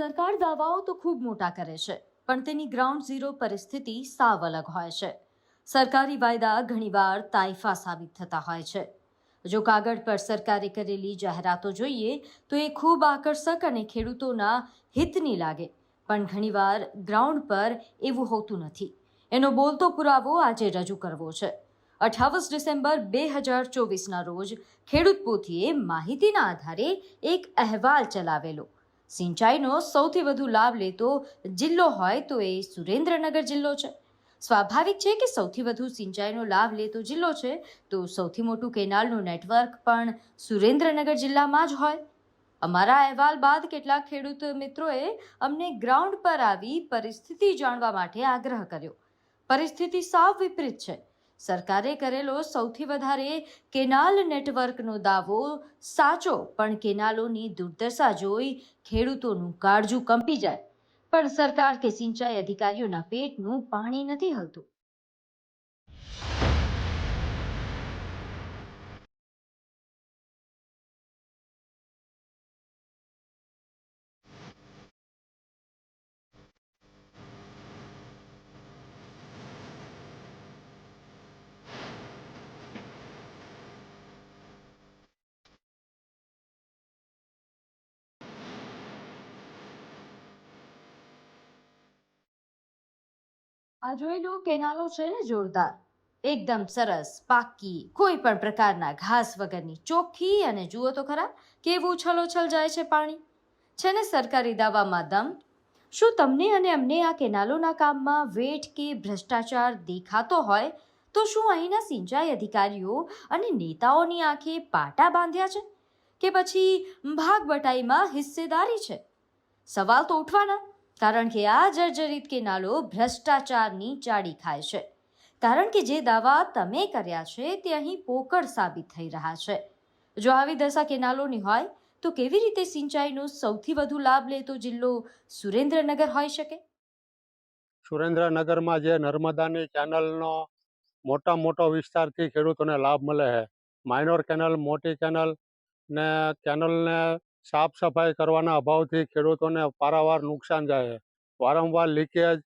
સરકાર દાવાઓ તો ખૂબ મોટા કરે છે, પણ તેની ગ્રાઉન્ડ ઝીરો પરિસ્થિતિ સાવ અલગ હોય છે. સરકારી વાયદા ઘણીવાર તાઇફા સાબિત થતા હોય છે. જો કાગળ પર સરકારે કરેલી જાહેરાતો જોઈએ, તો એ ખૂબ આકર્ષક અને ખેડૂતોના હિતની લાગે, પણ ઘણીવાર ગ્રાઉન્ડ પર એવું હોતું નથી. એનો બોલતો પુરાવો આજે રજૂ કરવો છે. અઠાવીસ ડિસેમ્બર બે હજાર ચોવીસના રોજ ખેડૂત પોથીએ માહિતીના આધારે એક અહેવાલ ચલાવેલો. સિંચાઈનો સૌથી વધુ લાભ લેતો જિલ્લો હોય તો એ સુરેન્દ્રનગર જિલ્લો છે. સ્વાભાવિક છે કે સૌથી વધુ સિંચાઈનો લાભ લેતો જિલ્લો છે, તો સૌથી મોટું કેનાલનું નેટવર્ક પણ સુરેન્દ્રનગર જિલ્લામાં જ હોય. અમારા અહેવાલ બાદ કેટલાક ખેડૂત મિત્રોએ અમને ગ્રાઉન્ડ પર આવી પરિસ્થિતિ જાણવા માટે આગ્રહ કર્યો. પરિસ્થિતિ સાવ વિપરીત છે. સરકારે કરેલો સૌથી વધારે કેનાલ નેટવર્કનો દાવો સાચો, પણ કેનાલોની દુર્દશા જોઈ ખેડૂતોનું કાળજું કંપી જાય. પણ સરકાર કે સિંચાઈ અધિકારીઓના પેટનું પાણી નથી હલતું. આ જોઈ લો, કેનાલો છે ને જોરદાર. એકદમ સરસ પાકી કોઈ પણ પ્રકારના ઘાસ વગરની ચોખ્ખી અને જુઓ તો ખરા, કેવું છલોછલ જાય છે પાણી. છે ને સરકારી દાવામાં દમ? શું તમને અને અમને આ કેનાલોના કામમાં વેઠ કે ભ્રષ્ટાચાર દેખાતો હોય? તો શું અહીંના સિંચાઈ અધિકારીઓ અને નેતાઓની આંખે પાટા બાંધ્યા છે? કે પછી ભાગબટાઈમાં હિસ્સેદારી છે? સવાલ તો ઉઠવાના. કારણ કે આ જર્જરિત કેનાલો ભ્રષ્ટાચારની ચાડી ખાય છે. કારણ કે જે દાવા તમે કર્યા છે તે અહીં પોકળ સાબિત થઈ રહ્યા છે. જો આવી દશા કેનાલોની હોય, તો કેવી રીતે સિંચાઈનો સૌથી વધુ લાભ લેતો જિલ્લો સુરેન્દ્રનગર હોઈ શકે? સુરેન્દ્રનગરમાં જે નર્મદાની કેનલનો મોટા મોટો વિસ્તારથી ખેડૂતોને લાભ મળે છે. માઇનોર કેનલ, મોટી કેનલ ને કેનલને સાફ સફાઈ કરવાના અભાવથી ખેડૂતોને પારાવાર નુકસાન જાય છે. વારંવાર લીકેજ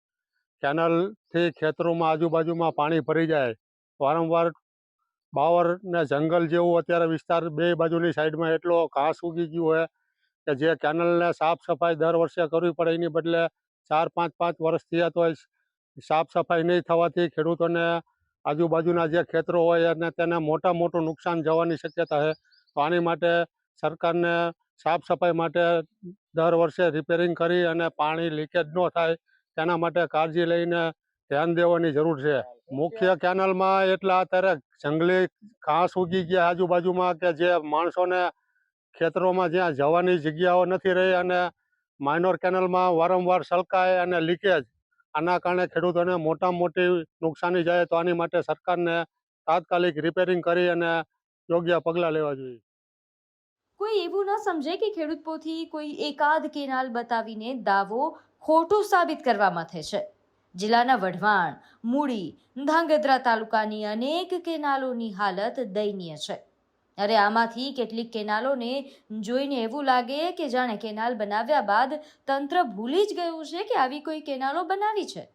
કેનલથી ખેતરોમાં આજુબાજુમાં પાણી ભરી જાય. વારંવાર બાવર ને જંગલ જેવું અત્યારે વિસ્તાર બે બાજુની સાઈડમાં એટલો ઘાસ ઉગી ગયું હોય કે જે કેનલને સાફ સફાઈ દર વર્ષે કરવી પડે. એની બદલે ચાર, પાંચ પાંચ વર્ષ થયા તો સાફ સફાઈ નહીં થવાથી ખેડૂતોને આજુબાજુના જે ખેતરો હોય અને તેને મોટા મોટું નુકસાન જવાની શક્યતા છે. તો આની માટે સરકારને સાફ સફાઈ માટે દર વર્ષે રિપેરિંગ કરી અને પાણી લીકેજ ન થાય, તેના માટે કાળજી લઈને ધ્યાન દેવાની જરૂર છે. મુખ્ય કેનલમાં એટલા અત્યારે જંગલી ઘાસ ઉગી ગયા આજુબાજુમાં કે જે માણસોને ખેતરોમાં જ્યાં જવાની જગ્યાઓ નથી રહી અને માઇનોર કેનલમાં વારંવાર સલકાય અને લીકેજ આના કારણે ખેડૂતોને મોટામાં મોટી નુકસાની જાય તો આની માટે સરકારને તાત્કાલિક રિપેરિંગ કરી અને યોગ્ય પગલાં લેવા જોઈએ. કોઈ એવું ન સમજે કે ખેડૂત પોથી કોઈ એકાદ કેનાલ બતાવીને દાવો ખોટો સાબિત કરવા માથે છે. જિલ્લાના વઢવાણ, મૂડી, ધાંગધ્રા તાલુકાની અનેક કેનાલોની હાલત દયનીય છે. અરે આમાંથી કેટલીક કેનાલોને જોઈને એવું લાગે કે જાણે કેનાલ બનાવ્યા બાદ તંત્ર ભૂલી જ ગયું છે કે આવી કોઈ કેનાલો બનાવી છે.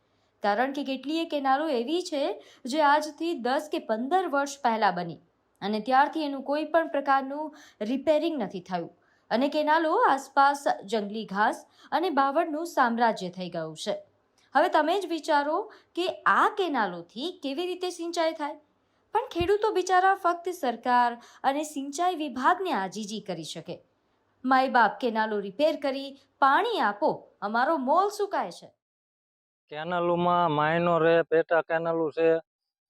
કારણ કે કેટલીય કેનાલો એવી છે જે આજથી દસ કે પંદર વર્ષ પહેલાં બની. અને ત્યારથી એનું કોઈ પણ પ્રકારનું રિપેરિંગ નથી થયું. અને કેનાલો આસપાસ જંગલી ઘાસ અને બાવળનું સામ્રાજ્ય થઈ ગયું છે. હવે તમે જ વિચારો કે આ કેનાલોથી કેવી રીતે સિંચાઈ થાય? પણ ખેડૂતો બિચારા ફક્ત સરકાર અને સિંચાઈ વિભાગને આજીજી કરી શકે. માય બાપ કેનાલો રિપેર કરી પાણી આપો, અમારો મોલ સુકાય છે. કેનાલોમાં માઇનોર રે, પેટા કેનાલો છે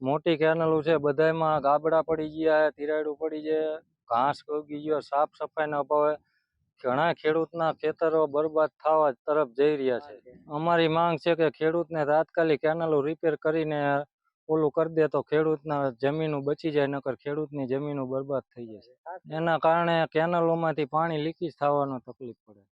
મોટી કેનલો છે બધામાં ગાબડા પડી ગયા તિરાડું પડી જાય ઘાસ ઉગી ગયો, સાફ સફાઈના અભાવે ઘણા ખેડૂતના ખેતરો બરબાદ થવા તરફ જઈ રહ્યા છે. અમારી માંગ છે કે ખેડૂતને તાત્કાલિક કેનલો રિપેર કરીને ઓલું કરી દે તો ખેડૂતના જમીનો બચી જાય, નકર ખેડૂતની જમીનો બરબાદ થઈ જશે. એના કારણે કેનલોમાંથી પાણી લીકેજ થવાનો તકલીફ પડે.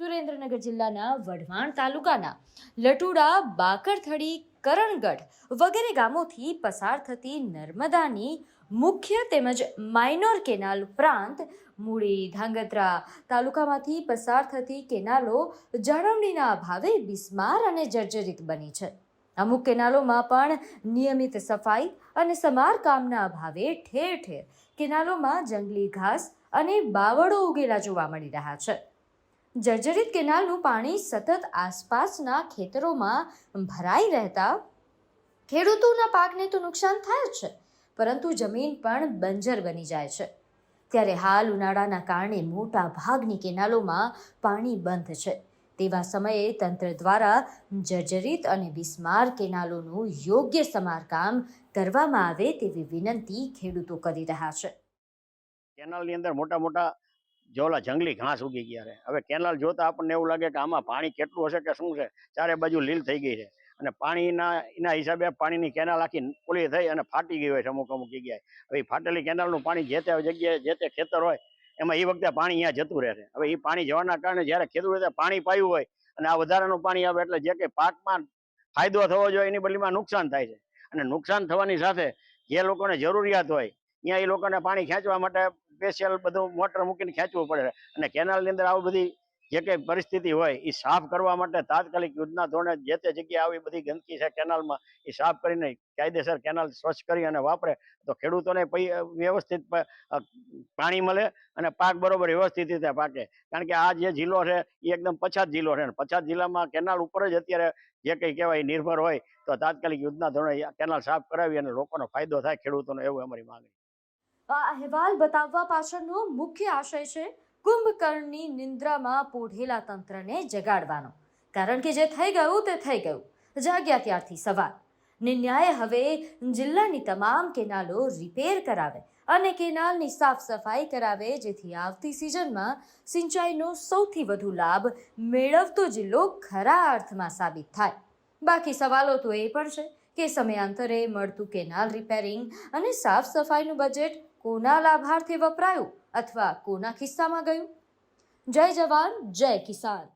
સુરેન્દ્રનગર જિલ્લાના વઢવાણ તાલુકાના લટુડા, બાકરથડી, કરણગઢ વગેરે ગામોથી પસાર થતી નર્મદાની મુખ્ય તેમજ માઇનોર કેનાલ ઉપરાંત મૂળી ધાંગધ્રા તાલુકામાંથી પસાર થતી કેનાલો જાળવણીના અભાવે બિસ્માર અને જર્જરિત બની છે. અમુક કેનાલોમાં પણ નિયમિત સફાઈ અને સમારકામના અભાવે ઠેર ઠેર કેનાલોમાં જંગલી ઘાસ અને બાવળો ઉગેલા જોવા મળી રહ્યા છે. જર્જરિત કેનાલનું પાણી સતત આસપાસના ખેતરોમાં ભરાઈ રહેતા ખેડૂતોના પાકને તો નુકસાન થાય જ છે, પરંતુ જમીન પણ બંજર બની જાય છે. ત્યારે હાલ ઉનાળાના કારણે મોટા ભાગની કેનાલોમાં પાણી બંધ છે. તેવા સમયે તંત્ર દ્વારા જર્જરિત અને બિસ્માર કેનાલોનું યોગ્ય સમારકામ કરવામાં આવે તેવી વિનંતી ખેડૂતો કરી રહ્યા છે. કેનાલની અંદર મોટા મોટા જોલા જંગલી ઘાસ ઉગી ગયા હવે કેનાલ જોતા આપણને એવું લાગે કે આમાં પાણી કેટલું હશે કે શું છે? ચારે બાજુ લીલ થઈ ગઈ છે. અને પાણીના, એના હિસાબે પાણીની કેનાલ આખી ઓલી થઈ અને ફાટી ગઈ હોય છે અમુક અમુક જગ્યાએ. હવે ફાટેલી કેનાલનું પાણી જે તે જગ્યાએ, જે તે ખેતર હોય, એમાં એ વખતે પાણી અહીંયા જતું રહે છે. હવે એ પાણી જવાના કારણે જ્યારે ખેડૂતે પાણી પાયું હોય અને આ વધારાનું પાણી આવે એટલે જે કંઈ પાકમાં ફાયદો થવો જોઈએ એની બદલીમાં નુકસાન થાય છે. અને નુકસાન થવાની સાથે જે લોકોને જરૂરિયાત હોય, ત્યાં એ લોકોને પાણી ખેંચવા માટે સ્પેશિયલ બધું મોટર મૂકીને ખેંચવું પડે. અને કેનાલની અંદર આવી બધી જે કંઈ પરિસ્થિતિ હોય એ સાફ કરવા માટે તાત્કાલિક યુદ્ધના ધોરણે જે તે જગ્યાએ આવી બધી ગંદકી છે કેનાલમાં એ સાફ કરીને કાયદેસર કેનાલ સ્વચ્છ કરી અને વાપરે. તો ખેડૂતોને વ્યવસ્થિત પાણી મળે અને પાક બરોબર વ્યવસ્થિત રીતે પાકે. કારણ કે આ જે જિલ્લો છે એ એકદમ પછાત જિલ્લો છે. પછાત જિલ્લામાં કેનાલ ઉપર જ અત્યારે જે કંઈ કહેવાય નિર્ભર હોય, તો તાત્કાલિક યુદ્ધના ધોરણે કેનાલ સાફ કરાવી અને લોકોનો ફાયદો થાય ખેડૂતોનો એવું અમારી માંગણી આ અહેવાલ બતાવવા પાછળનો મુખ્ય આશય છે કુંભકર્ણની નિંદ્રામાં પોઢેલા તંત્રને જગાડવાનો. કારણ કે જે થઈ ગયું તે થઈ ગયું. જાગ્યા ત્યારથી સવાલ ને ન્યાય હવે જિલ્લાની તમામ કેનાલો રિપેર કરાવે અને કેનાલની સાફ સફાઈ કરાવે, જેથી આવતી સિઝનમાં સિંચાઈનો સૌથી વધુ લાભ મેળવતો જિલ્લો ખરા અર્થમાં સાબિત થાય. બાકી સવાલો તો એ પણ છે કે સમયાંતરે મળતું કેનાલ રિપેરિંગ અને સાફ સફાઈનું બજેટ કોના લાભાર્થે વપરાયું અથવા કોના ખિસ્સામાં ગયું? જય જવાન જય કિસાન.